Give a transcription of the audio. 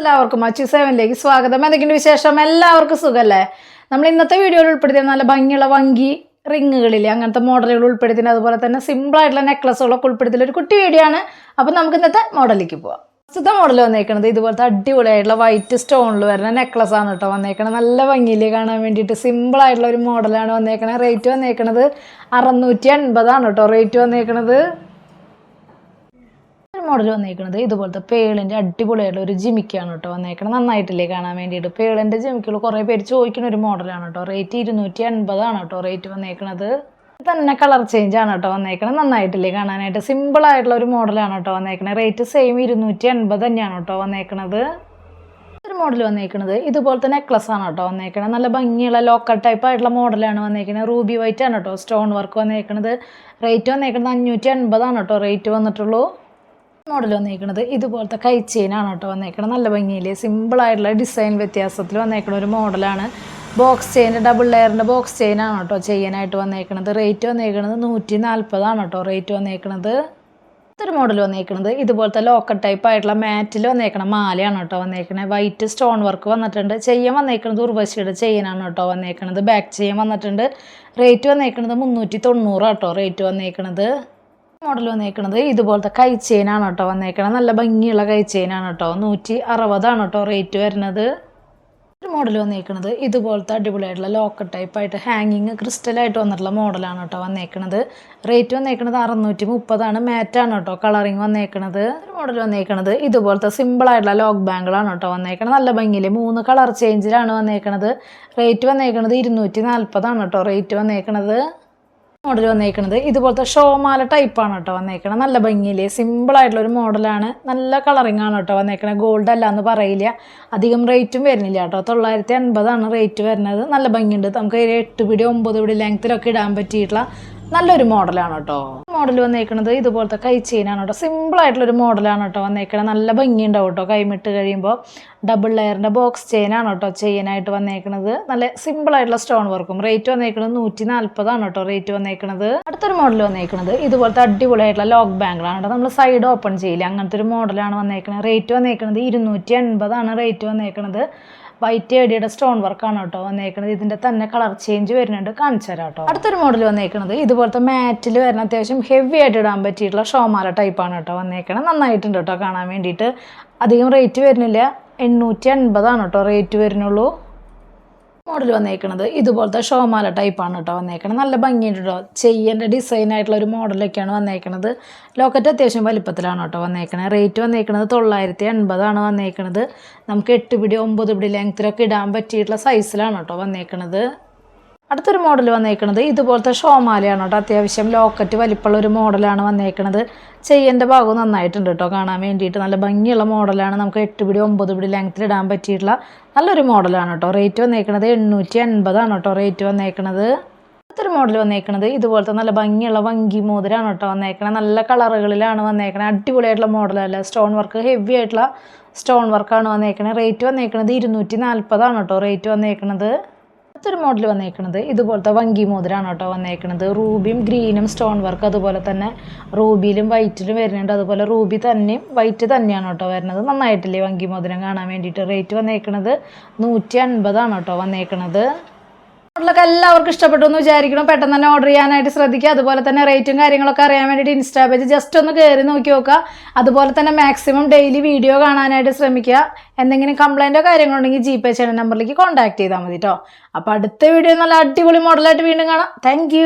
എല്ലാവർക്കും അച്ചു സെവനിലേക്ക് സ്വാഗതം. എന്തൊക്കെയുണ്ട് വിശേഷം? എല്ലാവർക്കും സുഖമല്ലേ നമ്മൾ ഇന്നത്തെ വീഡിയോയിൽ ഉൾപ്പെടുത്തിയ നല്ല ഭംഗിയുള്ള വങ്കി റിങ്ങുകളിൽ അങ്ങനത്തെ മോഡലുകൾ ഉൾപ്പെടുത്തിന് അതുപോലെ തന്നെ സിമ്പിൾ ആയിട്ടുള്ള നെക്ലസുകളൊക്കെ ഉൾപ്പെടുത്തിയ ഒരു കുട്ടി വീഡിയോ ആണ്. അപ്പം നമുക്ക് ഇന്നത്തെ മോഡലിലേക്ക് പോവാം. പ്രസ്തുത മോഡൽ വന്നേക്കണത് ഇതുപോലത്തെ അടിപൊളിയായിട്ടുള്ള വൈറ്റ് സ്റ്റോണിൽ വരുന്ന നെക്ലസ് ആണ് കേട്ടോ വന്നേക്കണത്. നല്ല ഭംഗിയിൽ കാണാൻ വേണ്ടിയിട്ട് സിമ്പിൾ ആയിട്ടുള്ള ഒരു മോഡലാണ് വന്നേക്കണത്. റേറ്റ് വന്നേക്കണത് അറുന്നൂറ്റി എൺപതാണ് കേട്ടോ റേറ്റ് വന്നേക്കണത് മോഡൽ വന്നിരിക്കുന്നത് ഇതുപോലത്തെ പേളിന്റെ അടിപൊളിയായിട്ടുള്ള ഒരു ജിമിക്കാണ് കേട്ടോ വന്നേക്കണം നന്നായിട്ടില്ലേ കാണാൻ വേണ്ടിയിട്ട്. പേളിന്റെ ജിമിക്കുള്ള കുറേ പേര് ചോദിക്കുന്ന ഒരു മോഡലാണ് കേട്ടോ റേറ്റ് ഇരുന്നൂറ്റി അൻപതാണ് കേട്ടോ റേറ്റ് വന്നേക്കണത്. തന്നെ കളർ ചേഞ്ച് ആണ് കേട്ടോ വന്നേക്കണത്. നന്നായിട്ടില്ലേ കാണാനായിട്ട്. സിമ്പിൾ ആയിട്ടുള്ള ഒരു മോഡലാണ് കേട്ടോ വന്നേക്കണത്. റേറ്റ് സെയിം ഇരുന്നൂറ്റി അൻപത് തന്നെയാണ് കേട്ടോ വന്നേക്കണത്. ഒരു മോഡൽ വന്നേക്കണത്. ഇതുപോലത്തെ നെക്ലസ് ആണ് കേട്ടോ വന്നേക്കണത്. നല്ല ഭംഗിയുള്ള ലോക്കൽ ടൈപ്പ് ആയിട്ടുള്ള മോഡലാണ് വന്നേക്കുന്നത് റൂബി വൈറ്റ് ആണ് കേട്ടോ സ്റ്റോൺ വർക്ക് വന്നേക്കണത്. റേറ്റ് വന്നേക്കണത് അഞ്ഞൂറ്റി അൻപതാണ് കേട്ടോ റേറ്റ് വന്നിട്ടുള്ളൂ. മോഡൽ വന്നേക്കണത് ഇതുപോലത്തെ കൈ ചെയിനാണ് കേട്ടോ വന്നേക്കണത്. നല്ല ഭംഗിയിൽ സിമ്പിളായിട്ടുള്ള ഡിസൈൻ വ്യത്യാസത്തിൽ വന്നേക്കുന്ന ഒരു മോഡലാണ്. ബോക്സ് ചെയിൻ ഡബിൾ ലെയറിന്റെ ബോക്സ് ചെയിനാണ് കേട്ടോ ചെയ്യാനായിട്ട് വന്നേക്കുന്നത് റേറ്റ് വന്നേക്കുന്നത് നൂറ്റി നാൽപ്പതാണ് കേട്ടോ റേറ്റ് വന്നേക്കുന്നത് ഇതൊരു മോഡൽ വന്നേക്കുന്നത് ഇതുപോലത്തെ ലോക്കൽ ടൈപ്പ് ആയിട്ടുള്ള മാറ്റിൽ വന്നേക്കണ മാലയാണ് കേട്ടോ വന്നേക്കണേ വൈറ്റ് സ്റ്റോൺ വർക്ക് വന്നിട്ടുണ്ട്. ചെയ്യാൻ വന്നേക്കുന്നത് ഉർവശിയുടെ ചെയിനാണ് കേട്ടോ വന്നേക്കണത്. ബാക്ക് ചെയ്യാൻ വന്നിട്ടുണ്ട്. റേറ്റ് വന്നേക്കുന്നത് മുന്നൂറ്റി തൊണ്ണൂറ് കേട്ടോ റേറ്റ് വന്നേക്കണത്. മോഡൽ വന്നേക്കണത്. ഇതുപോലത്തെ കൈ ചെയിനാണ് കേട്ടോ വന്നേക്കണത്. നല്ല ഭംഗിയുള്ള കൈ ചെയിനാണ് കേട്ടോ. നൂറ്റി അറുപതാണ് കേട്ടോ റേറ്റ് വരുന്നത്. ഒരു മോഡൽ വന്നേക്കണത്. ഇതുപോലത്തെ അടിപൊളിയായിട്ടുള്ള ലോക്കർ ടൈപ്പ് ആയിട്ട് ഹാങ്ങിങ് ക്രിസ്റ്റലായിട്ട് വന്നിട്ടുള്ള മോഡലാണ് കേട്ടോ വന്നേക്കണത്. റേറ്റ് വന്നേക്കണത് അറുന്നൂറ്റി മുപ്പതാണ് മാറ്റാണ് കേട്ടോ കളറിങ് വന്നേക്കണത്. ഒരു മോഡൽ വന്നേക്കണത്. ഇതുപോലത്തെ സിമ്പിളായിട്ടുള്ള ലോക്ക് ബാങ്കിളാണ് കേട്ടോ വന്നേക്കണത്. നല്ല ഭംഗിയിൽ മൂന്ന് കളർ ചേഞ്ചിലാണ് വന്നേക്കണത്. റേറ്റ് വന്നേക്കണത് ഇരുന്നൂറ്റി നാൽപ്പതാണ് കേട്ടോ റേറ്റ് വന്നേക്കണത്. മോഡൽ വന്നേക്കുന്നത് ഇതുപോലത്തെ ഷോമാല ടൈപ്പാണ് കേട്ടോ വന്നേക്കണത്. നല്ല ഭംഗിയിൽ സിമ്പിൾ ആയിട്ടുള്ള ഒരു മോഡലാണ് നല്ല കളറിംഗ് ആണ് കേട്ടോ വന്നേക്കണത്. ഗോൾഡ് അല്ല എന്ന് പറയില്ല. അധികം റേറ്റും വരുന്നില്ല കേട്ടോ. തൊള്ളായിരത്തി അൻപതാണ് റേറ്റ് വരുന്നത്. നല്ല ഭംഗിയുണ്ട്. നമുക്ക് എട്ട് പിടി ഒമ്പത് പിടി ലെങ്ത്തിലൊക്കെ ഇടാൻ പറ്റിയിട്ടുള്ള നല്ലൊരു മോഡലാണ് കേട്ടോ. മോഡൽ വന്നേക്കുന്നത് ഇതുപോലത്തെ കൈ ചെയിനാണ് കേട്ടോ. ഒരു മോഡലാണ് കേട്ടോ വന്നേക്കണത്. നല്ല ഭംഗിയുണ്ടാവും കേട്ടോ കൈമിട്ട് കഴിയുമ്പോൾ ഡബിൾ ലെയറിന്റെ ബോക്സ് ചെയിനാണ് കേട്ടോ ചെയിനായിട്ട് വന്നേക്കണത്. നല്ല സിമ്പിൾ ആയിട്ടുള്ള സ്റ്റോൺ വർക്കും റേറ്റ് വന്നേക്കുന്നത് നൂറ്റി നാൽപ്പതാണ് കേട്ടോ റേറ്റ് വന്നേക്കണത്. അടുത്തൊരു മോഡൽ വന്നേക്കുന്നത് ഇതുപോലത്തെ അടിപൊളിയായിട്ടുള്ള ലോക്ക് ബാങ്കിളാണ് കേട്ടോ. നമ്മൾ സൈഡ് ഓപ്പൺ ചെയ്യില്ല അങ്ങനത്തെ ഒരു മോഡലാണ് വന്നേക്കുന്നത് റേറ്റ് വന്നേക്കുന്നത് ഇരുന്നൂറ്റി എൺപതാണ് റേറ്റ് വന്നേക്കണത്. വൈറ്റ് ഏടിയുടെ സ്റ്റോൺ വർക്കാണ് കേട്ടോ വന്നേക്കുന്നത് ഇതിന്റെ തന്നെ കളർ ചേഞ്ച് വരുന്നുണ്ട്. കാണിച്ചു തരാം കേട്ടോ. അടുത്തൊരു മോഡൽ വന്നേക്കുന്നത് ഇതുപോലത്തെ മാറ്റിൽ വരുന്ന അത്യാവശ്യം ഹെവി ആയിട്ട് ഇടാൻ പറ്റിയിട്ടുള്ള ഷോമാല ടൈപ്പാണ് കേട്ടോ വന്നേക്കണത്. നന്നായിട്ടുണ്ട് കേട്ടോ കാണാൻ വേണ്ടിയിട്ട്. അധികം റേറ്റ് വരുന്നില്ല. എണ്ണൂറ്റി അൻപതാണ് കേട്ടോ റേറ്റ് വരുന്നുള്ളൂ. മോഡൽ വന്നേക്കണത്. ഇതുപോലത്തെ ഷോമാല ടൈപ്പാണ് കേട്ടോ വന്നേക്കുന്നത് നല്ല ഭംഗിയുണ്ട് കേട്ടോ ചെയ്യേണ്ട ഡിസൈൻ ആയിട്ടുള്ള ഒരു മോഡലൊക്കെയാണ് വന്നേക്കുന്നത് ലോക്കറ്റ് അത്യാവശ്യം വലിപ്പത്തിലാണ് കേട്ടോ വന്നേക്കുന്നത് റേറ്റ് വന്നേക്കുന്നത് തൊള്ളായിരത്തി എൺപതാണ് വന്നേക്കുന്നത് നമുക്ക് എട്ട് പിടി ഒമ്പത് പിടി ലെങ്ത്തിലൊക്കെ ഇടാൻ പറ്റിയിട്ടുള്ള സൈസിലാണ് കേട്ടോ വന്നേക്കണത്. അടുത്തൊരു മോഡൽ വന്നേക്കുന്നത് ഇതുപോലത്തെ ഷോമാലയാണ് കേട്ടോ. അത്യാവശ്യം ലോക്കറ്റ് വലിപ്പമുള്ള ഒരു മോഡലാണ് വന്നേക്കുന്നത് ചെയ്യേണ്ട ഭാഗം നന്നായിട്ടുണ്ട് കേട്ടോ. കാണാൻ വേണ്ടിയിട്ട് നല്ല ഭംഗിയുള്ള മോഡലാണ് നമുക്ക് എട്ട് പിടി ഒമ്പത് പിടി ലെങ്ത്തിൽ ഇടാൻ പറ്റിയിട്ടുള്ള നല്ലൊരു മോഡലാണ് കേട്ടോ. റേറ്റ് വന്നേക്കുന്നത് എണ്ണൂറ്റി എൺപതാണ് കേട്ടോ. റേറ്റ് വന്നേക്കുന്നത് അടുത്തൊരു മോഡൽ വന്നേക്കുന്നത് ഇതുപോലത്തെ നല്ല ഭംഗിയുള്ള വങ്കി മോതിരാണ് കേട്ടോ വന്നേക്കണത്. നല്ല കളറുകളിലാണ് വന്നേക്കണത്. അടിപൊളിയായിട്ടുള്ള മോഡലല്ല സ്റ്റോൺ വർക്ക് ഹെവി ആയിട്ടുള്ള സ്റ്റോൺ വർക്കാണ് വന്നേക്കണത്. റേറ്റ് വന്നേക്കുന്നത് ഇരുന്നൂറ്റി നാൽപ്പതാണ് കേട്ടോ. റേറ്റ് വന്നേക്കണത്. അടുത്തൊരു മോഡൽ വന്നേക്കുന്നത് ഇതുപോലത്തെ വങ്കി മോതിരാണ് കേട്ടോ വന്നേക്കുന്നത് റൂബിയും ഗ്രീനും സ്റ്റോൺ വർക്ക് അതുപോലെ തന്നെ റൂബിയിലും വൈറ്റിലും വരുന്നുണ്ട്. അതുപോലെ റൂബി തന്നെയും വൈറ്റ് തന്നെയാണ് കേട്ടോ വരുന്നത്. നന്നായിട്ടില്ലേ വങ്കി മോതിരം കാണാൻ വേണ്ടിയിട്ട്. റേറ്റ് വന്നേക്കുന്നത് നൂറ്റി അൻപതാണ് കേട്ടോ വന്നേക്കണത്. മോഡലൊക്കെ എല്ലാവർക്കും ഇഷ്ടപ്പെട്ടു എന്ന് വിചാരിക്കണം പെട്ടെന്ന് തന്നെ ഓർഡർ ചെയ്യാനായിട്ട് ശ്രദ്ധിക്കുക. അതുപോലെ തന്നെ റേറ്റും കാര്യങ്ങളൊക്കെ അറിയാൻ വേണ്ടിയിട്ട് ഇൻസ്റ്റാ പേജ് ജസ്റ്റ് ഒന്ന് കയറി നോക്കി നോക്കുക. അതുപോലെ തന്നെ മാക്സിമം ഡെയിലി വീഡിയോ കാണാനായിട്ട് ശ്രമിക്കുക. എന്തെങ്കിലും കംപ്ലൈന്റോ കാര്യങ്ങളുണ്ടെങ്കിൽ ജി പേ ചെയ്യുന്ന നമ്പറിലേക്ക് കോൺടാക്ട് ചെയ്താൽ മതി കേട്ടോ അപ്പോൾ അടുത്ത വീഡിയോ നല്ല അടിപൊളി മോഡലായിട്ട് വീണ്ടും കാണാം. താങ്ക്